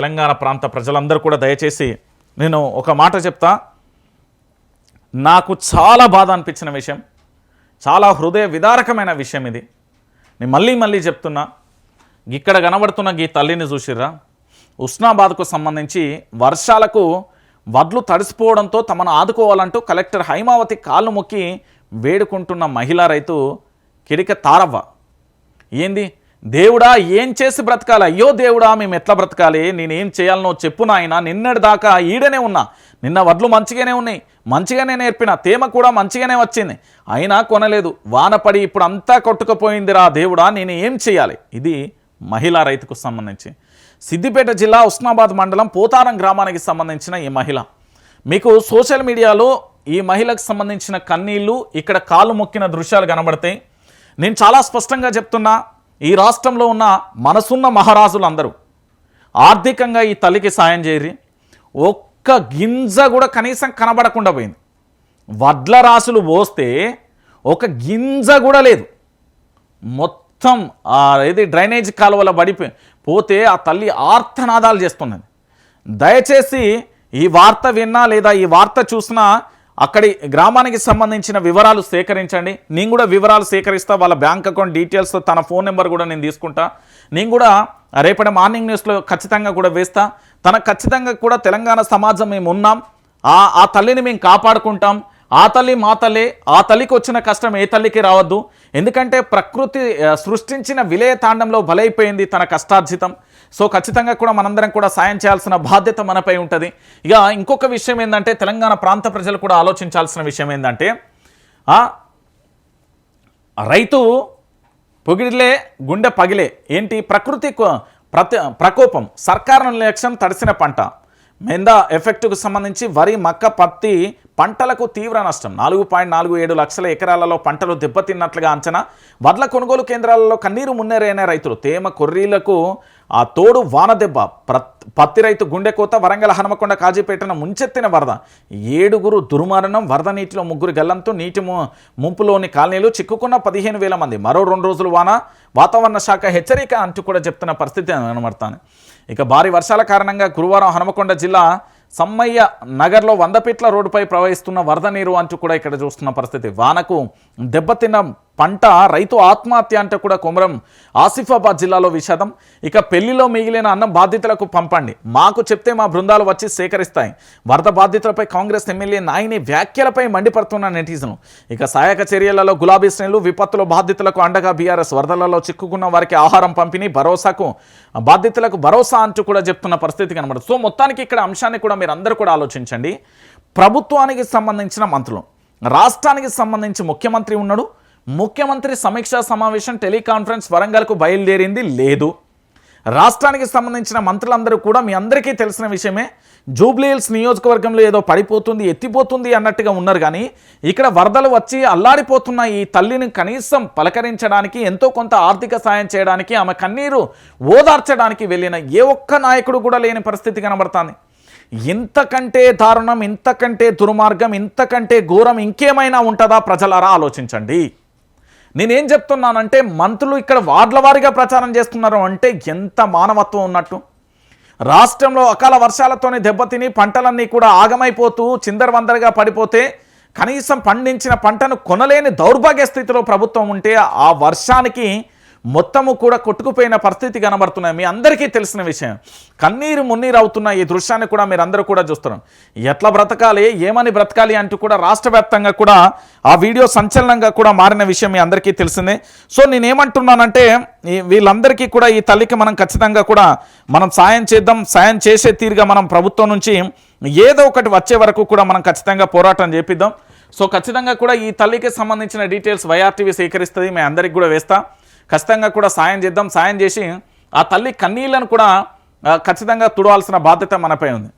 తెలంగాణ ప్రాంత ప్రజలందరూ కూడా దయచేసి నేను ఒక మాట చెప్తా. నాకు చాలా బాధ అనిపించిన విషయం చాలా హృదయ విదారకమైన విషయం ఇది. నేను మళ్ళీ మళ్ళీ చెప్తున్నా ఇక్కడ కనబడుతున్న ఈ తల్లిని చూసిర్రా? ఉస్నాబాద్కు సంబంధించి వర్షాలకు వడ్లు తడిసిపోవడంతో తమను ఆదుకోవాలంటూ కలెక్టర్ హైమావతి కాళ్ళు మొక్కి వేడుకుంటున్న మహిళా రైతు కిడిక తారవ్వ. ఏంది? దేవుడా ఏం చేసి బ్రతకాలి? అయ్యో దేవుడా మేము ఎట్లా బ్రతకాలి? నేనేం చేయాలనో చెప్పు నాయన. నిన్నటి దాకా ఈడనే ఉన్నా. నిన్న వడ్లు మంచిగానే ఉన్నాయి. మంచిగానే నేర్పిన. తేమ కూడా మంచిగానే వచ్చింది. అయినా కొనలేదు. వాన పడి ఇప్పుడు అంతా కొట్టుకుపోయిందిరా దేవుడా నేను ఏం చేయాలి? ఇది మహిళా రైతుకు సంబంధించి. సిద్దిపేట జిల్లా ఉస్నాబాద్ మండలం పోతారం గ్రామానికి సంబంధించిన ఈ మహిళ. మీకు సోషల్ మీడియాలో ఈ మహిళకు సంబంధించిన కన్నీళ్ళు ఇక్కడ కాలు మొక్కిన దృశ్యాలు కనబడతాయి. నేను చాలా స్పష్టంగా చెప్తున్నా. ఈ రాష్ట్రంలో ఉన్న మనసున్న మహారాజులందరూ ఆర్థికంగా ఈ తల్లికి సాయం చేయరి ఒక్క గింజ కూడా కనీసం కనబడకుండా పోయింది. వడ్ల రాసులు పోస్తే ఒక గింజ కూడా లేదు. మొత్తం ఇది ఏది డ్రైనేజ్ కాలువల పడిపోయి పోతే ఆ తల్లి ఆర్తనాదాలు చేస్తున్నది. దయచేసి ఈ వార్త విన్నా లేదా ఈ వార్త చూసినా అక్కడి గ్రామానికి సంబంధించిన వివరాలు సేకరించండి. నేను కూడా వివరాలు సేకరిస్తా వాళ్ళ బ్యాంక్ అకౌంట్ డీటెయిల్స్ తన ఫోన్ నెంబర్ కూడా నేను తీసుకుంటా. నేను కూడా రేపటి మార్నింగ్ న్యూస్లో ఖచ్చితంగా కూడా వేస్తా. తన ఖచ్చితంగా కూడా తెలంగాణ సమాజం మేము ఉన్నాం ఆ ఆ తల్లిని మేము కాపాడుకుంటాం. ఆ తల్లి మా తల్లే ఆ తల్లికి వచ్చిన కష్టం ఏ తల్లికి రావద్దు. ఎందుకంటే ప్రకృతి సృష్టించిన విలయ తాండంలో బలైపోయింది తన కష్టార్జితం. సో ఖచ్చితంగా కూడా మనందరం కూడా సాయం చేయాల్సిన బాధ్యత మనపై ఉంటుంది. ఇక ఇంకొక విషయం ఏంటంటే తెలంగాణ ప్రాంత ప్రజలు కూడా ఆలోచించాల్సిన విషయం ఏంటంటే రైతు పొగిడిలే గుండె పగిలే. ఏంటి? ప్రకృతి ప్రతి ప్రకోపం సర్కారం నిర్లక్ష్యం తడిసిన పంట. మెందా ఎఫెక్ట్కు సంబంధించి వరి మక్క పత్తి పంటలకు తీవ్ర నష్టం. నాలుగు పాయింట్ నాలుగు ఏడు లక్షల ఎకరాలలో పంటలు దెబ్బతిన్నట్లుగా అంచనా. వడ్ల కొనుగోలు కేంద్రాలలో కన్నీరు మున్నేరైన రైతులు. తేమ కొర్రీలకు ఆ తోడు వాన దెబ్బ. పత్తి రైతు గుండెకోత వరంగల్ హనుమకొండ కాజీపేటను ముంచెత్తిన వరద. ఏడుగురు దుర్మరణం వరద నీటిలో ముగ్గురు గల్లంతో నీటి ము- ముంపులోని కాలనీలు చిక్కుకున్న పదిహేను వేల మంది. మరో రెండు రోజులు వాన. వాతావరణ శాఖ హెచ్చరిక అంటూ కూడా చెప్తున్న పరిస్థితి కనబడతాను ఇక భారీ వర్షాల కారణంగా గురువారం హనుమకొండ జిల్లా సమ్మయ్య నగర్లో వంద ఫీట్ల రోడ్డుపై ప్రవహిస్తున్న వరద నీరు అంటూ కూడా ఇక్కడ చూస్తున్న పరిస్థితి. వానకు దెబ్బతిన్న పంట రైతు ఆత్మహత్య అంటే కూడా కుమరం ఆసిఫాబాద్ జిల్లాలో విషాదం. ఇక పెళ్ళిలో మిగిలిన అన్నం బాధితులకు పంపండి. మాకు చెప్తే మా బృందాలు వచ్చి సేకరిస్తాయి. వరద బాధితులపై కాంగ్రెస్ ఎమ్మెల్యే నాయని వ్యాఖ్యలపై మండిపడుతున్న నెటిజన్లు. ఇక సహాయక చర్యలలో గులాబీ శ్రేణులు విపత్తుల బాధితులకు అండగా బీఆర్ఎస్ వరదలలో చిక్కుకున్న వారికి ఆహారం పంపిణీ భరోసాకు బాధితులకు భరోసా అంటూ కూడా చెప్తున్న పరిస్థితి కనబడుతుంది. సో మొత్తానికి ఇక్కడ అంశాన్ని కూడా మీరు అందరూ కూడా ఆలోచించండి. ప్రభుత్వానికి సంబంధించిన మంత్రులు రాష్ట్రానికి సంబంధించి ముఖ్యమంత్రి ఉన్నాడు. ముఖ్యమంత్రి సమీక్షా సమావేశం టెలికాన్ఫరెన్స్ వరంగల్కు బయలుదేరింది లేదు. రాష్ట్రానికి సంబంధించిన మంత్రులందరూ కూడా మీ అందరికీ తెలిసిన విషయమే జూబ్లీహిల్స్ నియోజకవర్గంలో ఏదో పడిపోతుంది ఎత్తిపోతుంది అన్నట్టుగా ఉన్నారు కానీ ఇక్కడ వరదలు వచ్చి అల్లాడిపోతున్న ఈ తల్లిని కనీసం పలకరించడానికి ఎంతో కొంత ఆర్థిక సాయం చేయడానికి ఆమె కన్నీరు ఓదార్చడానికి వెళ్ళిన ఏ ఒక్క నాయకుడు కూడా లేని పరిస్థితి కనబడుతుంది. ఇంతకంటే దారుణం ఇంతకంటే దుర్మార్గం ఇంతకంటే ఘోరం ఇంకేమైనా ఉంటుందా ప్రజలారా? ఆలోచించండి. నేనేం చెప్తున్నానంటే మంత్రులు ఇక్కడ వార్డుల వారీగా ప్రచారం చేస్తున్నారు అంటే ఎంత మానవత్వం ఉన్నట్టు. రాష్ట్రంలో అకాల వర్షాలతోనే దెబ్బతిని పంటలన్నీ కూడా ఆగమైపోతూ చిందరవందరగా పడిపోతే కనీసం పండించిన పంటను కొనలేని దౌర్భాగ్య స్థితిలో ప్రభుత్వం ఉంటే ఆ వర్షానికి మొత్తము కూడా కొట్టుకుపోయిన పరిస్థితి కనబడుతున్నాయి. మీ అందరికీ తెలిసిన విషయం. కన్నీరు మున్నీరు అవుతున్న ఈ దృశ్యాన్ని కూడా మీరు అందరూ కూడా చూస్తున్నారు. ఎట్లా బ్రతకాలి? ఏమని బ్రతకాలి అంటూ కూడా రాష్ట్ర వ్యాప్తంగా కూడా ఆ వీడియో సంచలనంగా కూడా మారిన విషయం మీ అందరికీ తెలిసిందే. సో నేనేమంటున్నానంటే వీళ్ళందరికీ కూడా ఈ తల్లికి మనం ఖచ్చితంగా కూడా మనం సాయం చేద్దాం. సాయం చేసే తీరుగా మనం ప్రభుత్వం నుంచి ఏదో ఒకటి వచ్చే వరకు కూడా మనం ఖచ్చితంగా పోరాటం చేపిద్దాం. సో ఖచ్చితంగా కూడా ఈ తల్లికి సంబంధించిన డీటెయిల్స్ వైఆర్టీవీ సేకరిస్తుంది. మేము అందరికి కూడా వేస్తా. ఖచ్చితంగా కూడా సాయం చేద్దాం సాయం చేసి ఆ తల్లి కన్నీళ్ళను కూడా ఖచ్చితంగా తుడవాల్సిన బాధ్యత మనపై ఉంది.